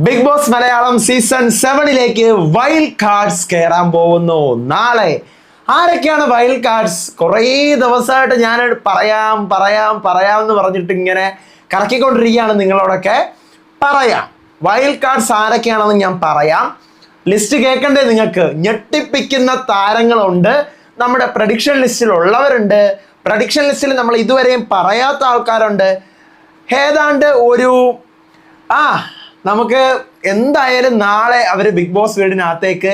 Big Boss Malayalam season സെവനിലേക്ക് wild cards കയറാൻ പോകുന്നു. നാളെ ആരൊക്കെയാണ് വൈൽഡ് കാർഡ്സ് കുറേ ദിവസമായിട്ട് ഞാൻ പറയാം പറയാം പറയാം എന്ന് പറഞ്ഞിട്ട് ഇങ്ങനെ കറക്കിക്കൊണ്ടിരിക്കുകയാണ് നിങ്ങളോടൊക്കെ പറയാം. വൈൽഡ് കാർഡ്സ് ആരൊക്കെയാണെന്ന് ഞാൻ പറയാം. ലിസ്റ്റ് കേൾക്കണ്ടേ നിങ്ങൾക്ക്? ഞെട്ടിപ്പിക്കുന്ന താരങ്ങളുണ്ട്. നമ്മുടെ പ്രഡിക്ഷൻ ലിസ്റ്റിൽ ഉള്ളവരുണ്ട്. പ്രഡിക്ഷൻ ലിസ്റ്റിൽ നമ്മൾ ഇതുവരെയും പറയാത്ത ആൾക്കാരുണ്ട്. ഏതാണ്ട് ഒരു ആ നമുക്ക് എന്തായാലും നാളെ അവർ ബിഗ് ബോസ് വീടിനകത്തേക്ക്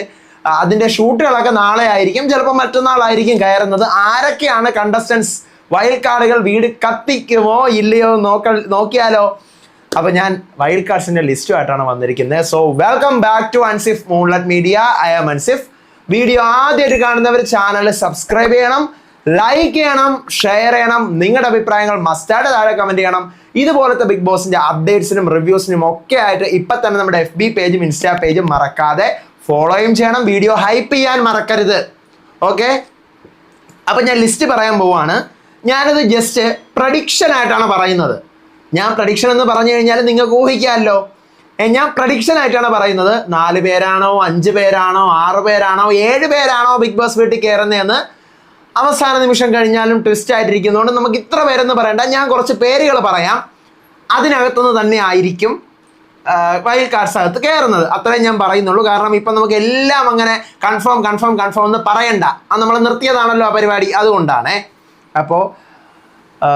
അതിന്റെ ഷൂട്ടുകളൊക്കെ നാളെ ആയിരിക്കും. ചിലപ്പോൾ മറ്റന്നാളായിരിക്കും കയറുന്നത്. ആരൊക്കെയാണ് കണ്ടസ്റ്റൻസ് വൈൽഡ് കാർഡുകൾ വീട് കത്തിക്കുമോ ഇല്ലയോ നോക്ക നോക്കിയാലോ? അപ്പോൾ ഞാൻ വൈൽഡ് കാർഡ്സിന്റെ ലിസ്റ്റുമായിട്ടാണ് വന്നിരിക്കുന്നത്. So welcome back to Ansif Moonlet media I am Ansif video ആദ്യമായിട്ട് കാണുന്നവർ ചാനൽ സബ്സ്ക്രൈബ് ചെയ്യണം ലൈക്ക് ചെയ്യണം ഷെയർ ചെയ്യണം. നിങ്ങളുടെ അഭിപ്രായങ്ങൾ മസ്റ്റായിട്ട് താഴെ കമന്റ് ചെയ്യണം. ഇതുപോലത്തെ ബിഗ് ബോസിന്റെ അപ്ഡേറ്റ്സിനും റിവ്യൂസിനും ഒക്കെ ആയിട്ട് ഇപ്പൊ തന്നെ നമ്മുടെ എഫ് ബി പേജും ഇൻസ്റ്റാ പേജും മറക്കാതെ ഫോളോയും ചെയ്യണം. വീഡിയോ ഹൈപ്പ് ചെയ്യാൻ മറക്കരുത്. ഓക്കെ അപ്പൊ ഞാൻ ലിസ്റ്റ് പറയാൻ പോവാണ്. ഞാനത് ജസ്റ്റ് പ്രഡിക്ഷൻ ആയിട്ടാണ് പറയുന്നത്. ഞാൻ പ്രഡിക്ഷൻ എന്ന് പറഞ്ഞു കഴിഞ്ഞാൽ നിങ്ങൾക്ക് ഊഹിക്കാമല്ലോ. ഞാൻ പ്രഡിക്ഷൻ ആയിട്ടാണ് പറയുന്നത്. നാല് പേരാണോ അഞ്ച് പേരാണോ ആറ് പേരാണോ ഏഴ് പേരാണോ ബിഗ് ബോസ് വീട്ടിൽ കയറുന്നതെന്ന് അവസാന നിമിഷം കഴിഞ്ഞാലും ട്വിസ്റ്റ് ആയിട്ടിരിക്കുന്നതുകൊണ്ട് നമുക്ക് ഇത്ര പേരെന്ന് പറയണ്ട. ഞാൻ കുറച്ച് പേരുകൾ പറയാം. അതിനകത്തുനിന്ന് തന്നെ ആയിരിക്കും വൈൽഡ് കാർഡ്സ് അകത്ത് കയറുന്നത്. അത്രയും ഞാൻ പറയുന്നുള്ളൂ. കാരണം ഇപ്പം നമുക്ക് എല്ലാം അങ്ങനെ കൺഫേം കൺഫേം കൺഫേം എന്ന് പറയണ്ട. അത് നമ്മൾ നിർത്തിയതാണല്ലോ ആ പരിപാടി. അതുകൊണ്ടാണ്. അപ്പോൾ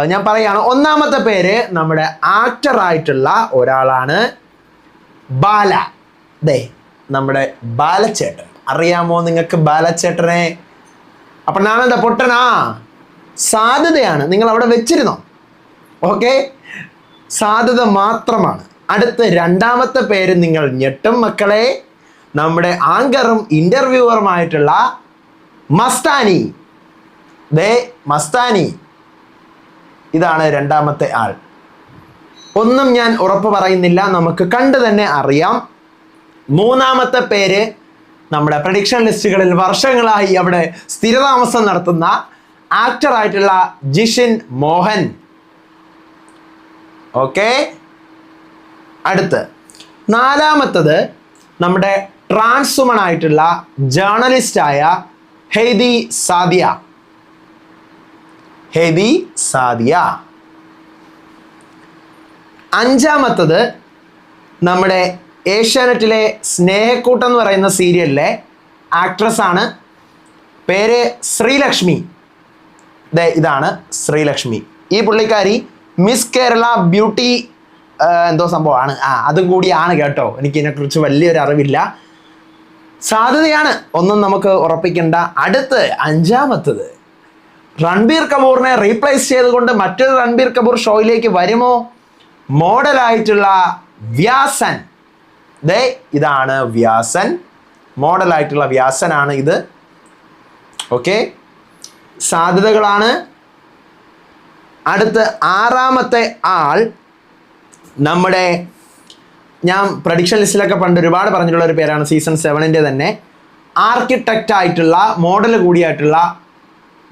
ഞാൻ പറയുകയാണ് ഒന്നാമത്തെ പേര് നമ്മുടെ ആക്ടറായിട്ടുള്ള ഒരാളാണ് ബാല. ദേ നമ്മുടെ ബാലച്ചേട്ടൻ. അറിയാമോ നിങ്ങൾക്ക് ബാലച്ചേട്ടനെ? അപ്പം ഞാനെന്താ പൊട്ടനാ. സാധ്യതയാണ്. നിങ്ങൾ അവിടെ വെച്ചിരുന്നോ? ഓക്കെ? സാധ്യത മാത്രമാണ്. അടുത്ത രണ്ടാമത്തെ പേര് നിങ്ങൾ ഞെട്ടും മക്കളെ. നമ്മുടെ ആങ്കറും ഇന്റർവ്യൂവറുമായിട്ടുള്ള മസ്താനി. ദേ മസ്താനി. ഇതാണ് രണ്ടാമത്തെ ആൾ. ഒന്നും ഞാൻ ഉറപ്പ് പറയുന്നില്ല നമുക്ക് കണ്ടു തന്നെ അറിയാം. മൂന്നാമത്തെ പേര് നമ്മുടെ പ്രഡിക്ഷൻ ലിസ്റ്റുകളിൽ വർഷങ്ങളായി അവിടെ സ്ഥിരതാമസം നടത്തുന്ന ആക്ടറായിട്ടുള്ള ജിഷിൻ മോഹൻ. ഓക്കെ? അടുത്ത്. നാലാമത്തത് നമ്മുടെ ട്രാൻസ്വുമൺ ആയിട്ടുള്ള ജേർണലിസ്റ്റായ ഹെയ്ദി സാദിയ. ഹെയ്ദി സാദിയ. അഞ്ചാമത്തത് നമ്മുടെ ഏഷ്യാനെറ്റിലെ സ്നേഹക്കൂട്ടം എന്ന് പറയുന്ന സീരിയലിലെ ആക്ട്രസ് ആണ് പേര് ശ്രീലക്ഷ്മി. ഇതാണ് ശ്രീലക്ഷ്മി. ഈ പുള്ളിക്കാരി മിസ് കേരള ബ്യൂട്ടി എന്തോ സംഭവമാണ്. ആ അതും കൂടിയാണ് കേട്ടോ. എനിക്ക് ഇതിനെക്കുറിച്ച് വലിയൊരു അറിവില്ല. സാധ്യതയാണ് ഒന്നും നമുക്ക് ഉറപ്പിക്കേണ്ട. അടുത്ത് അഞ്ചാമത്തത്. രൺബീർ കപൂറിനെ റീപ്ലേസ് ചെയ്തുകൊണ്ട് മറ്റൊരു രൺബീർ കപൂർ ഷോയിലേക്ക് വരുമോ? മോഡലായിട്ടുള്ള വ്യാസൻ. ദേ ഇതാണ് വ്യാസൻ. മോഡലായിട്ടുള്ള വ്യാസനാണ് ഇത്. ഓക്കെ. സാധ്യതകളാണ് അടുത്ത് ആറാമത്തെ ആൾ നമ്മുടെ ഞാൻ പ്രഡിക്ഷൻ ലിസ്റ്റിലൊക്കെ പണ്ട് ഒരുപാട് പറഞ്ഞിട്ടുള്ള ഒരു പേരാണ് സീസൺ സെവനിന്റെ തന്നെ. ആർക്കിടെക്റ്റ് ആയിട്ടുള്ള മോഡൽ കൂടിയായിട്ടുള്ള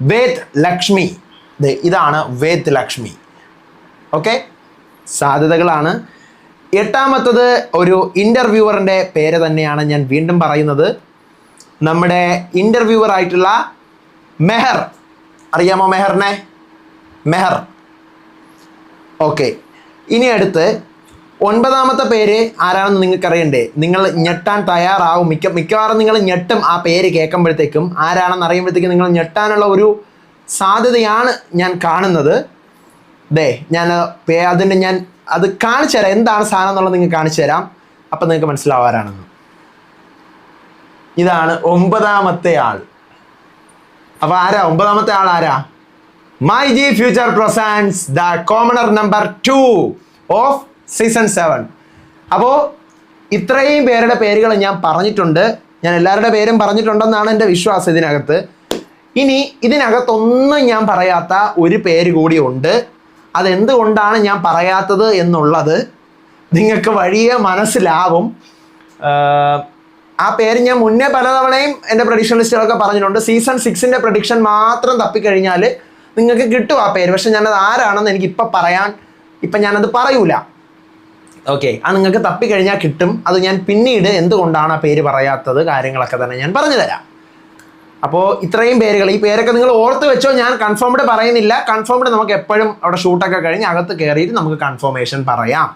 വേദ് ലക്ഷ്മി. ഇതാണ് വേദ് ലക്ഷ്മി. ഓക്കെ സാധ്യതകളാണ്. എട്ടാമത്തത് ഒരു ഇന്റർവ്യൂവറിന്റെ പേര് തന്നെയാണ് ഞാൻ വീണ്ടും പറയുന്നത്. നമ്മുടെ ഇന്റർവ്യൂവർ ആയിട്ടുള്ള മെഹർ. അറിയാമോ മെഹറിനെ? മെഹർ. ഓക്കെ. ഇനി അടുത്ത് ഒൻപതാമത്തെ പേര് ആരാണെന്ന് നിങ്ങൾക്ക് അറിയണ്ടേ നിങ്ങൾ ഞെട്ടാൻ തയ്യാറാവും. മിക്ക മിക്കവാറും നിങ്ങൾ ഞെട്ടും ആ പേര് കേൾക്കുമ്പോഴത്തേക്കും. ആരാണെന്ന് അറിയുമ്പോഴത്തേക്കും നിങ്ങൾ ഞെട്ടാനുള്ള ഒരു സാധ്യതയാണ് ഞാൻ കാണുന്നത്. ദേ ഞാൻ അതിന്റെ ഞാൻ അത് കാണിച്ചു തരാം. എന്താണ് സാധനം എന്നുള്ളത് നിങ്ങൾക്ക് കാണിച്ചു തരാം. അപ്പം നിങ്ങൾക്ക് മനസ്സിലാവാറാണെന്ന് ഇതാണ് ഒമ്പതാമത്തെ ആൾ. അപ്പൊ ആരാ? ഒമ്പതാമത്തെ ആൾ ആരാ? My G future presents the commoner number two of season seven അപ്പോൾ ഇത്രയും പേരുടെ പേരുകൾ ഞാൻ പറഞ്ഞിട്ടുണ്ട്. ഞാൻ എല്ലാവരുടെ പേരും പറഞ്ഞിട്ടുണ്ടെന്നാണ് എന്റെ വിശ്വാസം ഇതിനകത്ത്. ഇനി ഇതിനകത്തൊന്നും ഞാൻ പറയാത്ത ഒരു പേര് കൂടി ഉണ്ട്. അതെന്തുകൊണ്ടാണ് ഞാൻ പറയാത്തത് എന്നുള്ളത് നിങ്ങൾക്ക് വഴിയെ മനസ്സിലാവും. ആ പേര് ഞാൻ മുന്നേ പലതവണയും എന്റെ പ്രഡിക്ഷൻ ലിസ്റ്റുകളൊക്കെ പറഞ്ഞിട്ടുണ്ട്. സീസൺ സിക്സിന്റെ പ്രഡിക്ഷൻ മാത്രം തപ്പിക്കഴിഞ്ഞാൽ നിങ്ങൾക്ക് കിട്ടും ആ പേര്. പക്ഷെ ഞാനത് ആരാണെന്ന് എനിക്ക് ഇപ്പം പറയാൻ ഇപ്പം ഞാനത് പറയൂല. ഓക്കെ ആ നിങ്ങൾക്ക് തപ്പിക്കഴിഞ്ഞാൽ കിട്ടും. അത് ഞാൻ പിന്നീട് എന്തുകൊണ്ടാണ് ആ പേര് പറയാത്തത് കാര്യങ്ങളൊക്കെ തന്നെ ഞാൻ പറഞ്ഞു തരാം. അപ്പോൾ ഇത്രയും പേരുകൾ ഈ പേരൊക്കെ നിങ്ങൾ ഓർത്ത് വെച്ചോ ഞാൻ കൺഫേംഡ് പറയുന്നില്ല. കൺഫേംഡ് നമുക്ക് എപ്പോഴും അവിടെ ഷൂട്ടൊക്കെ കഴിഞ്ഞ് അകത്ത് കയറിയിട്ട് നമുക്ക് കൺഫർമേഷൻ പറയാം.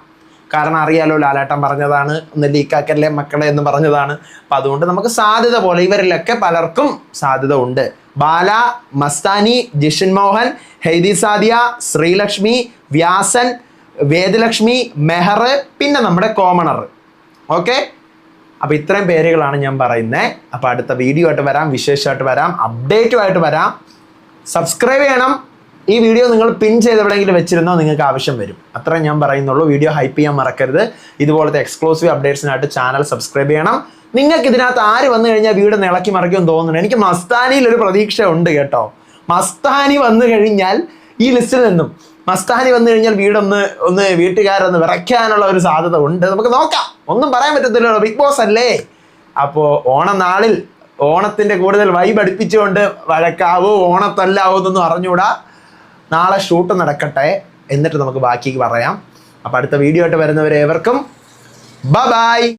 കാരണം അറിയാലോ ലാലാട്ടം പറഞ്ഞതാണ് ഒന്ന് ലീക്കാക്കല്ലേ മക്കളെ എന്ന് പറഞ്ഞതാണ്. അപ്പം അതുകൊണ്ട് നമുക്ക് സാധ്യത പോലെ ഇവരിലൊക്കെ പലർക്കും സാധ്യത ഉണ്ട്. ബാല മസ്താനി ജിഷൻ മോഹൻ ഹെയ്ദി സാദിയ ശ്രീലക്ഷ്മി വ്യാസൻ വേദലക്ഷ്മി മെഹർ പിന്നെ നമ്മുടെ കോമണർ. ഓക്കെ? അപ്പോൾ ഇത്രയും പേരുകളാണ് ഞാൻ പറയുന്നത് അപ്പോൾ അടുത്ത വീഡിയോ ആയിട്ട് വരാം വിശേഷമായിട്ട് വരാം അപ്ഡേറ്റുമായിട്ട് വരാം. സബ്സ്ക്രൈബ് ചെയ്യണം. ഈ വീഡിയോ നിങ്ങൾ പിൻ ചെയ്ത് എവിടെയെങ്കിലും വെച്ചിരുന്നോ നിങ്ങൾക്ക് ആവശ്യം വരും. അത്ര ഞാൻ പറയുന്നുള്ളൂ. വീഡിയോ ഹൈപ്പ് ചെയ്യാൻ മറക്കരുത്. ഇതുപോലത്തെ എക്സ്ക്ലൂസീവ് അപ്ഡേറ്റ്സിനായിട്ട് ചാനൽ സബ്സ്ക്രൈബ് ചെയ്യണം. നിങ്ങൾക്ക് ഇതിനകത്ത് ആര് വന്നു കഴിഞ്ഞാൽ വീട് നിളക്കി മറിക്കുമെന്ന് തോന്നുന്നു എനിക്ക് മസ്താനിയിൽ ഒരു പ്രതീക്ഷ ഉണ്ട് കേട്ടോ. മസ്താനി വന്നു കഴിഞ്ഞാൽ ഈ ലിസ്റ്റിൽ നിന്നും മസ്താനി വന്നു കഴിഞ്ഞാൽ വീടൊന്ന് ഒന്ന് വീട്ടുകാരൊന്ന് വിറയ്ക്കാനുള്ള ഒരു സാധ്യത ഉണ്ട്. നമുക്ക് നോക്കാം. ഒന്നും പറയാൻ പറ്റത്തില്ലല്ലോ. ബിഗ് ബോസ് അല്ലേ? അപ്പോൾ ഓണനാളിൽ ഓണത്തിന്റെ കൂടുതൽ വൈബ് അടുപ്പിച്ചുകൊണ്ട് വഴക്കാവോ ഓണത്തല്ലാവോ എന്നൊന്നും അറിഞ്ഞൂടാ നാളെ ഷൂട്ട് നടക്കട്ടെ എന്നിട്ട് നമുക്ക് ബാക്കി പറയാം. അപ്പോൾ അടുത്ത വീഡിയോ ആയിട്ട് വരുന്നവരെ ഏവർക്കും ബ ബായ്